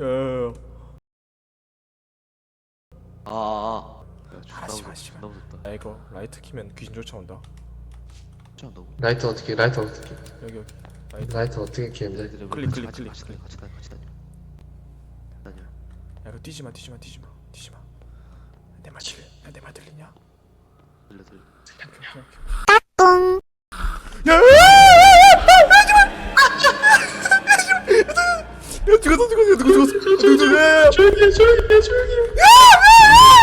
야야야 아, 아. 야, 존나 무섭다. 알았지. 존나 무섭다. 야 이거 라이트 키면 귀신 쫓아온다 진짜 한다고? 라이트 어떻게 라이트 어떻게 여기 여기 라이트 라이트 어떻게 키는데? 얘들아, 클릭, 같이, 클릭, 같이, 클릭, 같이 다녀, 같이 다녀, 같이 다녀. 다녀. 야 이거 뛰지마 뛰지마 뛰지마 뛰지마 내말 들려 야내말 들리냐 들려, 들려. 오케이, 오케이. 조용히 해 조용히 해 조용히 해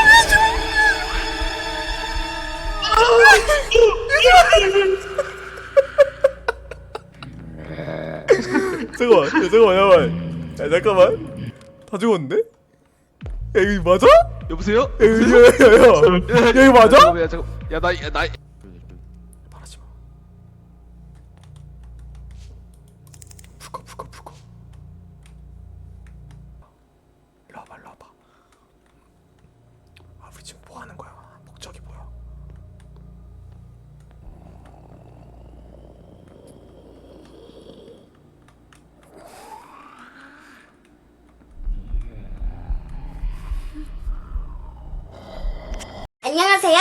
잠깐만 야, 잠깐만 잠깐만 야 잠깐만 다 죽었는데? 야 이거 맞아? 야 여보세요? 이거 야 야 야 야 이거 맞아? 잠깐만, 야, 잠깐. 야, 나, 야, 나. 말하지 마 풀커 풀커 풀커 일로 와봐 일로 와봐 아 우리 지금 뭐 하는 거야 목적이 뭐야 안녕하세요.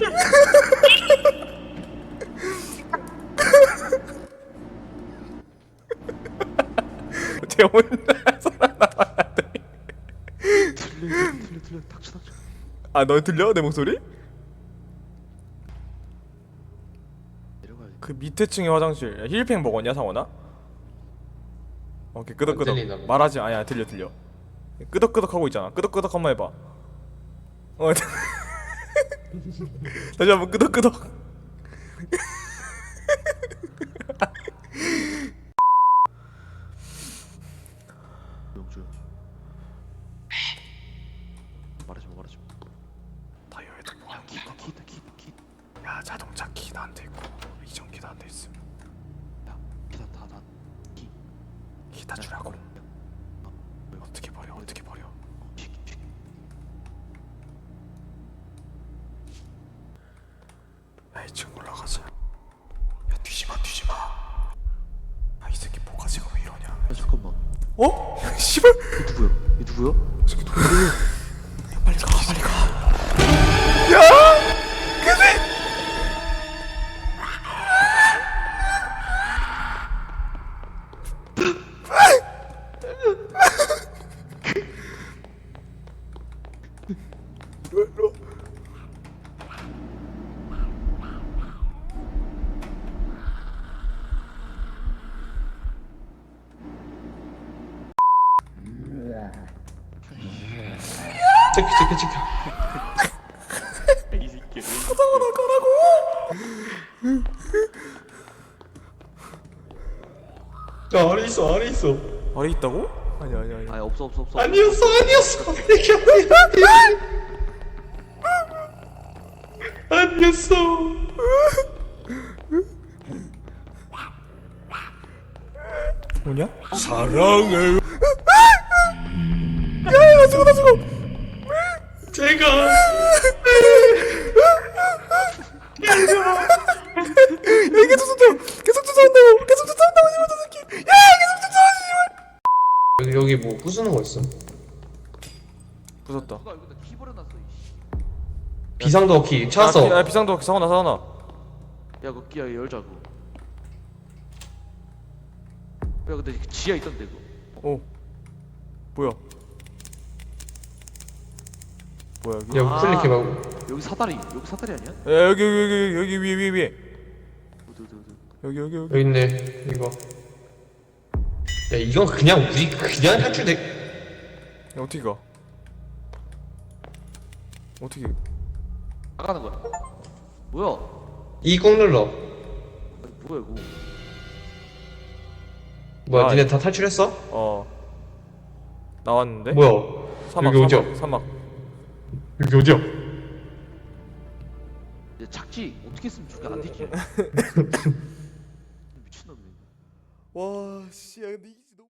말라고 쟤 혼자 살아남아야 돼. 들려, 들려, 들려. 닥쳐, 닥쳐. 아, 너 들려? 내 목소리? 내려가야 돼. 그 밑에 층의 화장실. 야, 힐팩 먹었냐, 상원아? 오케이, 끄덕끄덕. 안 들리나 보네. 말하지. 아니야, 들려, 들려. 끄덕끄덕 하고 있잖아. 끄덕끄덕 한번 해봐. 어. 다시 한번 끄덕끄덕. 영주. 말하지 마, 말하지 마. 다이어에도 뭐 야, 키, 키, 키, 키, 키. 야, 자동차 키 나한테 있고 이전 키 나한테 있음. 야, 키다, 다, 다. 키. 키다 주라고. 어, 뭐야? 어떻게 버려? 어떻게 버려? 야, 2층 올라가자. 야, 뒤지마, 뒤지마. 아, 이 새끼 잠깐만. 어? 씨발! 얘 누구야? 얘 누구야? 야, 빨리 가, 빨리 가. 야! 그지? 체크 체크 체크 이 새끼. 가자고, 가라고! 야 아래 있어 아래 있어 아래 있다고? 아니, 아니, 아니. 아, 없어, 없어, 없어. 아니었어 아니었어 이게 아니야 아니었어 뭐냐? 사랑해. 야, 야, 죽어, 나 죽어. 제가 야, 계속 쫓아온다고. 계속 쫓아온다고. 계속 쫓아온다고, 씨발, 저 새끼. 야, 계속 쫓아와, 씨발. 여기 여기 뭐 부수는 거 있어 부쉈다. 누가 여기다 키 버려놨어, 이씨. 비상도 키 찾았어 야, 비상도 사원아, 사원아. 야, 그 끼야 열자고. 야, 근데 지하 있던데 그거. 어. 뭐야? 뭐야 여기? 야 아. 클릭해봐 여기 사다리, 여기 사다리 아니야? 야 여기 여기 여기 여기 위에 위에 위에 어디 어디 어디. 여기 여기 여기 여기 있네 이거 야 이건 그냥 우리 그냥 탈출돼 야, 어떻게 가? 어떻게? 나가는 거야. 뭐야? 이꼭 눌러 아니, 뭐야 이거? 뭐야 아, 니네 다 탈출했어? 어 나왔는데? 뭐야 사막 여기 어디야? 사막, 사막 여기 어디야? 야 작지 어떻게 쓰면 저게 안 되지 미친놈이네 와, 씨, 야, 근데 이.